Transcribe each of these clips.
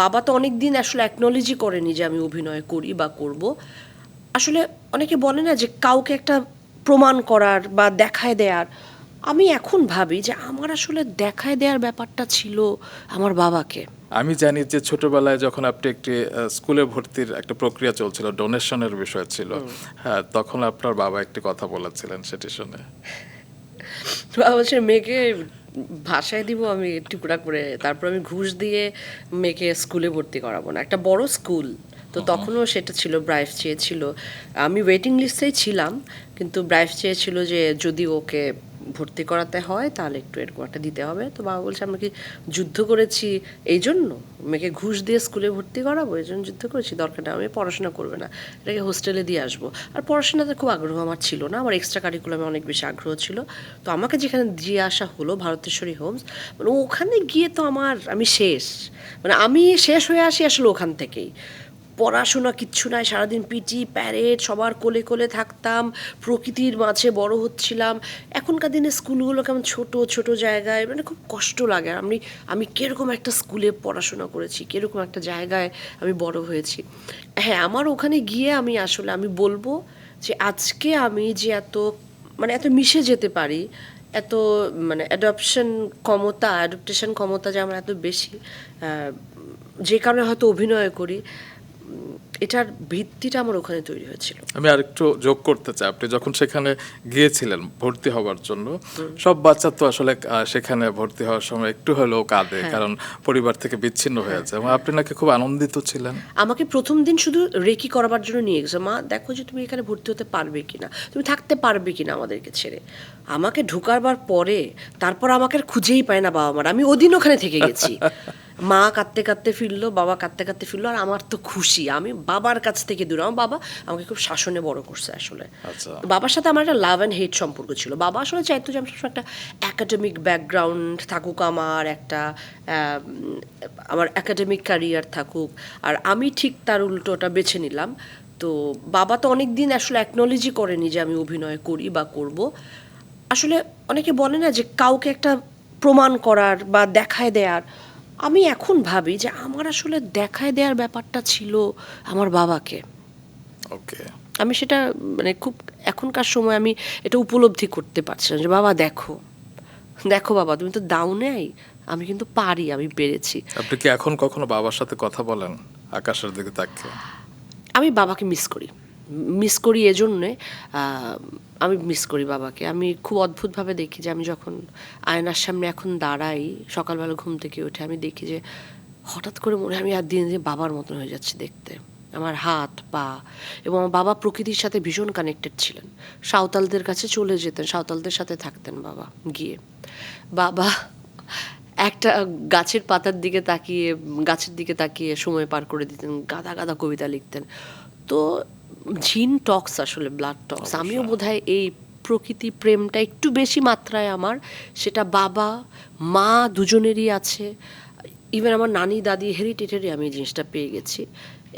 বাবা তো অনেক দিন আসলে অ্যাকনোলজি করেনি যে আমি অভিনয় করি বা করব। আসলে অনেকে বলে না যে কাউকে একটা প্রমাণ করার বা দেখায় দেওয়ার আমি এখন ভাবি যে আমার আসলে দেখায় দেওয়ার ব্যাপারটা ছিল আমার বাবাকে। আমি জানি যে ছোটবেলায় যখন আপনি একটি স্কুলে ভর্তির একটা প্রক্রিয়া চলছিল ডোনেশনের বিষয় ছিল হ্যাঁ তখন আপনার বাবা একটি কথা বলেছিলেন সেটি শুনে। বাবা বলছে মেয়েকে ভাষায় দিব আমি টুকরা করে তারপর আমি ঘুষ দিয়ে মেয়েকে স্কুলে ভর্তি করাবো না। একটা বড় স্কুল তো তখনও সেটা ছিল ব্রাইফ চেয়েছিল। আমি ওয়েটিং লিস্টেই ছিলাম কিন্তু ব্রাইফ চেয়েছিল যে যদি ওকে ভর্তি করাতে হয়, তাহলে একটু এরকম একটা দিতে হবে। তো বাবা বলছে, আমরা কি যুদ্ধ করেছি এই জন্য? মেয়েকে ঘুষ দিয়ে স্কুলে ভর্তি করাবো, এই জন্য যুদ্ধ করেছি? দরকার নেই, আমি পড়াশোনা করবে না। এটাকে হোস্টেলে দিয়ে আসব। আর পড়াশোনাতে খুব আগ্রহ আমার ছিল না, আমার এক্সট্রা কারিকুলামে অনেক বেশি আগ্রহ ছিল। তো আমাকে যেখানে দিয়ে আসা হলো, ভারতেশ্বরী হোমস মানে ওখানে গিয়ে তো আমার, আমি শেষ। মানে আমি শেষ হয়ে আসি আসলে ওখান থেকেই। পড়াশোনা কিচ্ছু নাই, সারাদিন পিটি প্যারেড সবার কোলে কোলে থাকতাম, প্রকৃতির মাঝে বড় হচ্ছিলাম। এখনকার দিনে স্কুলগুলো কেমন ছোট ছোট জায়গায় মানে খুব কষ্ট লাগে। আমি আমি কীরকম একটা স্কুলে পড়াশোনা করেছি, কীরকম একটা জায়গায় আমি বড় হয়েছি। হ্যাঁ আমার ওখানে গিয়ে আমি আসলে, আমি বলব যে আজকে আমি যে এত মানে এত মিশে যেতে পারি, এত মানে অ্যাডপশন ক্ষমতা অ্যাডপ্টেশন ক্ষমতা যে আমার এত বেশি যে কারণে হয়তো অভিনয় করি এটার ভিত্তিটা আমার ওখানে তৈরি হয়েছিল। আমি আরেকটু যোগ করতে চাই। আপনি যখন সেখানে গিয়েছিলেন ভর্তি হওয়ার জন্য সব বাচ্চা তো আসলে সেখানে ভর্তি হওয়ার সময় একটু হলেও কাঁদে কারণ পরিবার থেকে বিচ্ছিন্ন হয়েছে এবং আপনি নাকি খুব আনন্দিত ছিলেন। আমাকে প্রথম দিন শুধু রেকি করাবার জন্য নিয়ে গেছে। মা দেখো যে তুমি এখানে ভর্তি হতে পারবে কিনা। তুমি থাকতে পারবে কিনা আমাদেরকে ছেড়ে। আমাকে ঢুকাবার পরে তারপর আমাকে আর খুঁজেই পায় না বাবা মার আমি ওদিন ওখানে থেকে গেছি। মা কাঁদতে কাঁদতে ফিরলো বাবা কাঁদতে কাঁদতে ফিরলো আর আমার তো খুশি। আমি বাবার কাছ থেকে দূরে। আমার বাবা আমাকে খুব শাসনে বড় করছে আসলে। আচ্ছা। বাবার সাথে আমার একটা লাভ অ্যান্ড হেট সম্পর্ক ছিল। বাবা আসলে চাইতো যে আমি সবসময় একটা একাডেমিক ব্যাকগ্রাউন্ড থাকুক আমার একটা আমার একাডেমিক ক্যারিয়ার থাকুক। আর আমি ঠিক তার উল্টোটা বেছে নিলাম। তো বাবা তো অনেক দিন আসলে অ্যাকনোলজি করেনি যে আমি অভিনয় করি বা করব। আসলে অনেকে বলে না যে কাউকে একটা প্রমাণ করার বা দেখায় দেওয়ার আমি এখন ভাবি যে আমার আসলে দেখায় দেওয়ার ব্যাপারটা ছিল আমার বাবাকে। ওকে আমি সেটা মানে খুব এখনকার সময় আমি এটা উপলব্ধি করতে পারছি না যে বাবা দেখো দেখো বাবা তুমি তো দাও নেই আমি কিন্তু পারি আমি পেরেছি। আপনি কি এখন কখনো বাবার সাথে কথা বলেন? আকাশের দিকে তাকিয়ে। আমি বাবাকে মিস করি। মিস করি এজন্যে আমি মিস করি বাবাকে। আমি খুব অদ্ভুতভাবে দেখি যে আমি যখন আয়নার সামনে এখন দাঁড়াই, সকালবেলা ঘুম থেকে উঠে, আমি দেখি যে হঠাৎ করে মনে আমি আর দিন দিনে বাবার মতন হয়ে যাচ্ছি দেখতে। আমার হাত, পা এবং আমার বাবা প্রকৃতির সাথে ভীষণ কানেক্টেড ছিলেন। সাঁওতালদের কাছে চলে যেতেন, সাঁওতালদের সাথে থাকতেন বাবা গিয়ে। বাবা একটা গাছের পাতার দিকে তাকিয়ে, গাছের দিকে তাকিয়ে সময় পার করে দিতেন গাদা গাদা কবিতা লিখতেন। তো জিন টক্স আসলে ব্লাড টক্স আমিও বোধ এই প্রকৃতি প্রেমটা একটু বেশি মাত্রায় আমার। সেটা বাবা মা দুজনেরই আছে। ইভেন আমার নানি দাদি হেরিটেটেরই আমি এই জিনিসটা পেয়ে গেছি।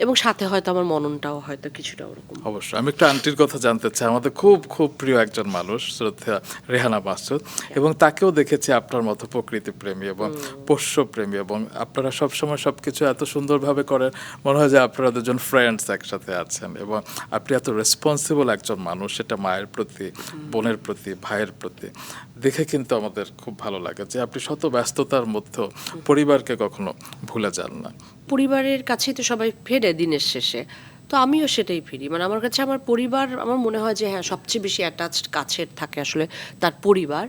এবং সাথে হয়তো আমার মননটাও হয়তো কিছুটা ওরকম। অবশ্যই। আমি একটু আন্টির কথা জানতে চাই। আমাদের খুব খুব প্রিয় একজন মানুষ শ্রদ্ধা রেহানা মাসুদ এবং তাকেও দেখেছি আপনার মতো প্রকৃতি প্রেমী এবং পোষ্য প্রেমী এবং আপনারা সবসময় সব কিছু এত সুন্দরভাবে করেন। মনে হয় যে আপনারা দুজন ফ্রেন্ডস একসাথে আছেন এবং আপনি এত রেসপন্সিবল একজন মানুষ সেটা মায়ের প্রতি বোনের প্রতি ভাইয়ের প্রতি। দেখে কিন্তু আমাদের খুব ভালো লাগে যে আপনি শত ব্যস্ততার মধ্যেও পরিবারকে কখনো ভুলে যান না। পরিবারের কাছেই তো সবাই ফেরে দিনের শেষে। তো আমিও সেটাই ফিরি। মানে আমার কাছে আমার পরিবার, আমার মনে হয় যে হ্যাঁ সবচেয়ে বেশি অ্যাটাচড কাছের থাকে আসলে তার পরিবার।